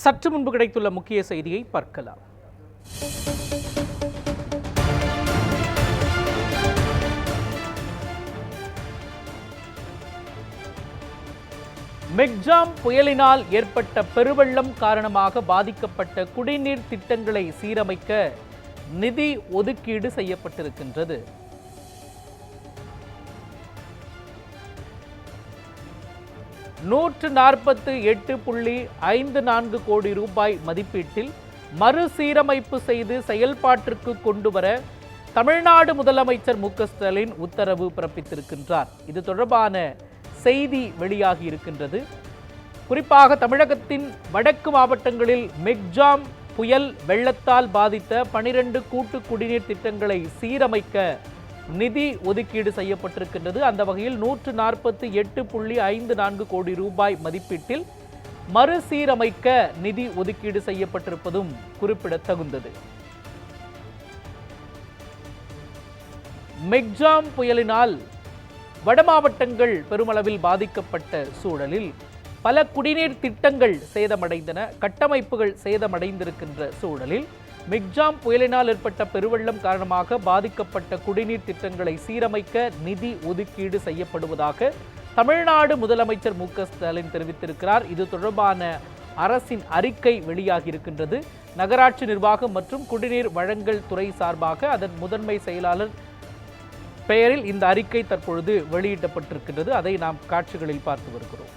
சற்று முன்பு கிடைத்துள்ள முக்கிய செய்தியை பார்க்கலாம். மெக்ஜாம் புயலினால் ஏற்பட்ட பெருவெள்ளம் காரணமாக பாதிக்கப்பட்ட குடிநீர் திட்டங்களை சீரமைக்க நிதி ஒதுக்கீடு செய்யப்பட்டிருக்கின்றது. நூற்று நாற்பத்து எட்டு புள்ளி ஐந்து நான்கு கோடி ரூபாய் மதிப்பீட்டில் மறுசீரமைப்பு செய்து செயல்பாட்டிற்கு கொண்டு வர தமிழ்நாடு முதலமைச்சர் மு ஸ்டாலின் உத்தரவு பிறப்பித்திருக்கின்றார். இது தொடர்பான செய்தி வெளியாகி இருக்கின்றது. குறிப்பாக தமிழகத்தின் வடக்கு மாவட்டங்களில் மெக்ஜாம் புயல் வெள்ளத்தால் பாதித்த பனிரெண்டு கூட்டு குடிநீர் திட்டங்களை சீரமைக்க நிதி ஒதுக்கீடு செய்யப்பட்டிருக்கின்றது. அந்த வகையில் நூற்று நாற்பத்தி எட்டு புள்ளி ஐந்து நான்கு கோடி ரூபாய் மதிப்பீட்டில் மறுசீரமைக்க நிதி ஒதுக்கீடு செய்யப்பட்டிருப்பதும் குறிப்பிடத்தகுந்தது. மெக்ஜாம் புயலினால் வடமாவட்டங்கள் பெருமளவில் பாதிக்கப்பட்ட சூழலில் பல குடிநீர் திட்டங்கள் சேதமடைந்தன கட்டமைப்புகள் சேதமடைந்திருக்கின்ற சூழலில் மிக்ஜாம் புயலினால் ஏற்பட்ட பெருவெள்ளம் காரணமாக பாதிக்கப்பட்ட குடிநீர் திட்டங்களை சீரமைக்க நிதி ஒதுக்கீடு செய்யப்படுவதாக தமிழ்நாடு முதலமைச்சர் மு ஸ்டாலின் தெரிவித்திருக்கிறார். இது தொடர்பான அரசின் அறிக்கை வெளியாகியிருக்கின்றது. நகராட்சி நிர்வாகம் மற்றும் குடிநீர் வழங்கல் துறை சார்பாக அதன் முதன்மை செயலாளர் பெயரில் இந்த அறிக்கை தற்பொழுது வெளியிடப்பட்டிருக்கின்றது. அதை நாம் காட்சிகளில் பார்த்து வருகிறோம்.